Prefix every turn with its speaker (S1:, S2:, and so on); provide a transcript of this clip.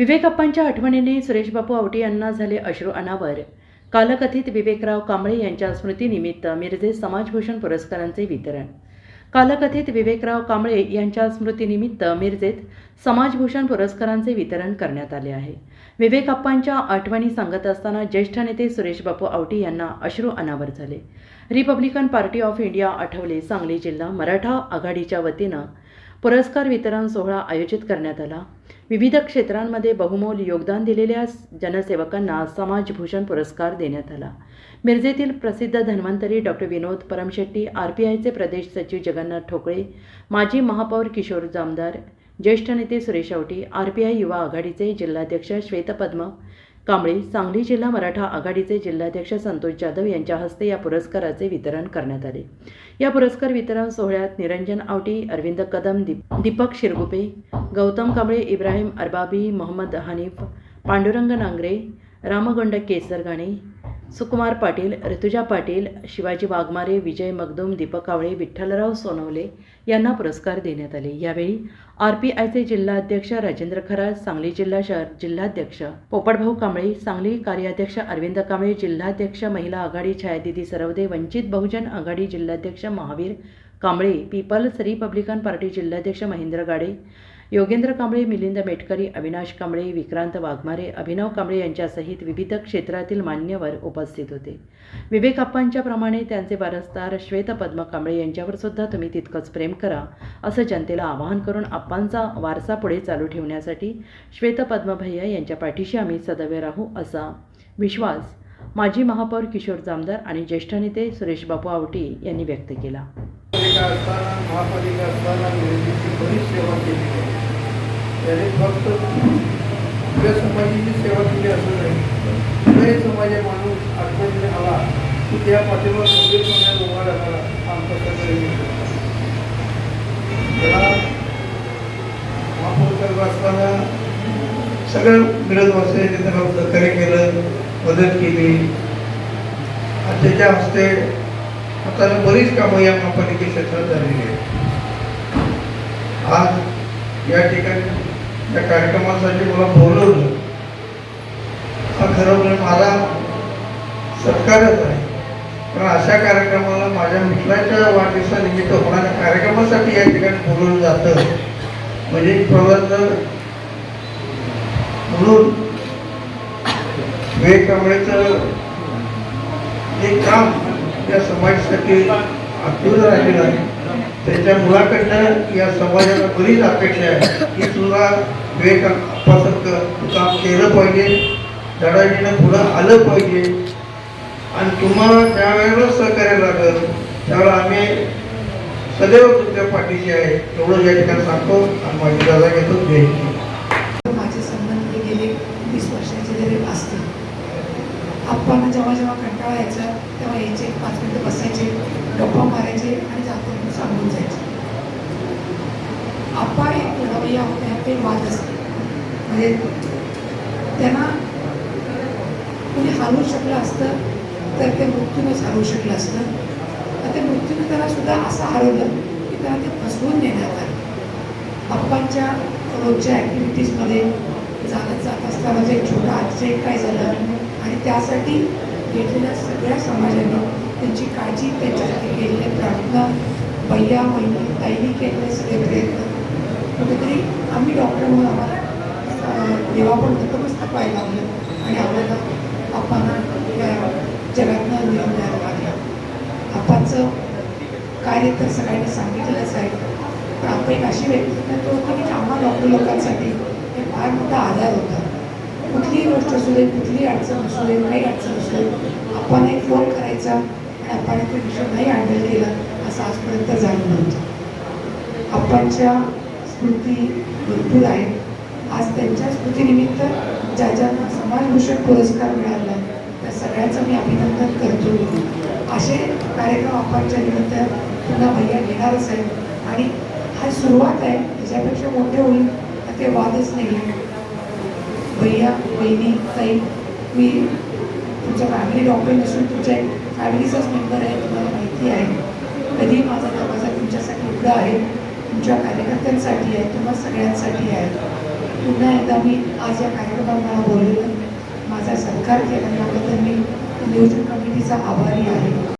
S1: विवेकप्पांच्या आठवणीने सुरेशबापू आवटी यांना झाले अश्रू अनावर. कालकथित विवेकराव कांबळे यांच्या स्मृतीनिमित्त मिरजे समाजभूषण पुरस्कारांचे वितरण. कालकथित विवेकराव कांबळे यांच्या स्मृतीनिमित्त मिरजेत समाजभूषण पुरस्कारांचे वितरण करण्यात आले आहे. विवेकप्पांच्या आठवणी सांगत असताना ज्येष्ठ नेते सुरेशबापू आवटी यांना अश्रू अनावर झाले. Republican Party of India Athawale Sangli जिल्हा मराठा आघाडीच्या वतीनं पुरस्कार वितरण सोहळा आयोजित करण्यात आला. विविध क्षेत्रांमध्ये बहुमोल योगदान दिलेल्या जनसेवकांना समाजभूषण पुरस्कार देण्यात आला. मिरजेतील प्रसिद्ध Dhanvantari doctor Vinod Paramshetti R P आयचे प्रदेश सचिव जगन्नाथ ठोकळे माजी महापौर किशोर जामदार ज्येष्ठ नेते Suresh Awati R P I युवा आघाडीचे जिल्हाध्यक्ष श्वेतपद्म कांबळे सांगली जिल्हा मराठा आघाडीचे जिल्हाध्यक्ष संतोष जाधव यांच्या हस्ते या पुरस्काराचे वितरण करण्यात आले. या पुरस्कार वितरण सोहळ्यात निरंजन आवटी अरविंद कदम दीप दीपक शिरगुपे गौतम कांबळे इब्राहिम अरबाबी मोहम्मद हनीफ पांडुरंग नांगरे रामगोंड केसरगाणे सुकुमार पाटील ऋतुजा पाटील शिवाजी वाघमारे विजय मगदुम दीपक कावळे विठ्ठलराव सोनवले यांना पुरस्कार देण्यात आले. यावेळी आर पी आयचे जिल्हाध्यक्ष राजेंद्र खरात सांगली जिल्हा शहर जिल्हाध्यक्ष पोपटभाऊ कांबळे सांगली कार्याध्यक्ष अरविंद कांबळे जिल्हाध्यक्ष महिला आघाडी छायादिदी सरवदे वंचित बहुजन आघाडी जिल्हाध्यक्ष Mahavir Kamble People's Republican Party जिल्हाध्यक्ष महेंद्र गाडे योगेंद्र कांबळे मिलिंद मेटकरी अविनाश कांबळे विक्रांत वाघमारे अभिनव कांबळे यांच्यासहित विविध क्षेत्रातील मान्यवर उपस्थित होते. विवेकाप्पांच्या प्रमाणे त्यांचे वारसदार श्वेतपद्म कांबळे यांच्यावर सुद्धा तुम्ही तितकंच प्रेम करा असं जनतेला आवाहन करून आप्पांचा वारसा पुढे चालू ठेवण्यासाठी श्वेतपद्म भैया यांच्या पाठीशी आम्ही सदैव राहू असा विश्वास माजी महापौर किशोर जामदार आणि ज्येष्ठ नेते सुरेशबापू आवटी यांनी व्यक्त केला.
S2: पालिका असताना महापालिका असताना निवडणुकीची बरीच सेवा केली आहे. त्याने फक्त आपल्या समाजाची सेवा केली असं नाही. कुठलाही समाज माणूस अडचणीने आला की त्या पाठीवर गंभीरपणे उभा राहणारा आमचा सगळे त्याला महापौर साहेब असताना सगळं मिळत बसायचे त्याला सहकार्य केलं मदत केली. आणि त्याच्या हस्ते आता बरीच कामं या महापालिके क्षेत्रात झालेली आहेत. आज या ठिकाणी या कार्यक्रमासाठी मला बोलवलं. हा खरं म्हणजे मला सत्कारच आहे. कारण अशा कार्यक्रमाला माझ्या मित्राच्या वाढदिवसानिमित्त होणाऱ्या कार्यक्रमासाठी या ठिकाणी बोलवलं जातं. म्हणजे एक प्रवास म्हणून विवेक कांबळेचं एक काम त्या समाजासाठी अतुल राहिलेलं आहे. त्याच्या मुलाकडनं या समाजाला बरीच अपेक्षा आहे. की तुला विवेक अप्पासारखं काम केलं पाहिजे. धडाडीनं पुढं आलं पाहिजे. आणि तुम्हाला ज्या वेळेला सहकार्य लागेल. त्यावेळेला आम्ही सदैव तुमच्या पाठीशी आहे. एवढं या ठिकाणी सांगतो आणि माझी जागा घेतो. जय
S3: माझे संबंध गेले वीस वर्षाचे जरी असतील आप्पांना जेव्हा जेव्हा कंटाळा यायचा यायचे पाच मिनिटं बसायचे गप्पा मारायचे आणि जातो सांगून जायचे. आप्पा एक लढवय्या होत्या ते वाद असते म्हणजे त्यांना कुणी हरवू शकलं असतं तर ते मृत्यूनंच हरवू शकलं असतं. तर ते मृत्यूने त्याला सुद्धा असं हरवलं की त्याला ते फसवून नेण्यात आलं. आप्पांच्या रोजच्या ॲक्टिव्हिटीजमध्ये चालत जात असताना जे छोटं ॲक्सिडेंट काय झालं आणि त्यासाठी घेतलेल्या सगळ्या समाजाने त्यांची काळजी त्यांच्यासाठी केलेले प्रार्थना भैया बहिणी ताईने केलेले सगळे प्रयत्न. कुठेतरी आम्ही डॉक्टर म्हणून आम्हाला देवा पण नतमस्तक व्हायला लागलं. आणि आम्हाला आपांना या जगातनं नियम द्यायला लागला. आप्पांचं कार्य तर सगळ्यांनी सांगितलेलंच आहे. पण आपण एक अशी व्यक्तिमत्व होतं की आम्हा डॉक्टर लोकांसाठी हे फार मोठा आधार होता. कुठलीही गोष्ट असू दे कुठलीही अडचण असू दे काही अडचण असू दे आपण एक फोन करायचा आणि आपण एक नाही हँडल केलं असं आजपर्यंत झालं नव्हतं. आपणच्या स्मृती भरपूर आहेत. आज त्यांच्या स्मृतीनिमित्त ज्या ज्यांना समाजभूषण पुरस्कार मिळाला त्या सगळ्यांचं मी अभिनंदन करतो. असे कार्यक्रम आपणच्या निमित्त पुन्हा भैया घेणारच आहे आणि हा सुरुवात आहे त्याच्यापेक्षा मोठे होईल तर ते वादच नाही आहे. भैया बहिणी ताई मी तुमच्या फॅमिली डॉक्टर असून तुमच्या फॅमिलीचाच मेंबर आहे तुम्हाला माहिती आहे. कधी माझा दरवाजा तुमच्यासाठी उघडा आहे तुमच्या कार्यकर्त्यांसाठी आहे तुम्हा सगळ्यांसाठी आहे. पुन्हा एकदा मी आज या कार्यक्रमाला बोललेलं माझा सत्कार केला त्याबद्दल मी नियोजन कमिटीचा आभारी आहे.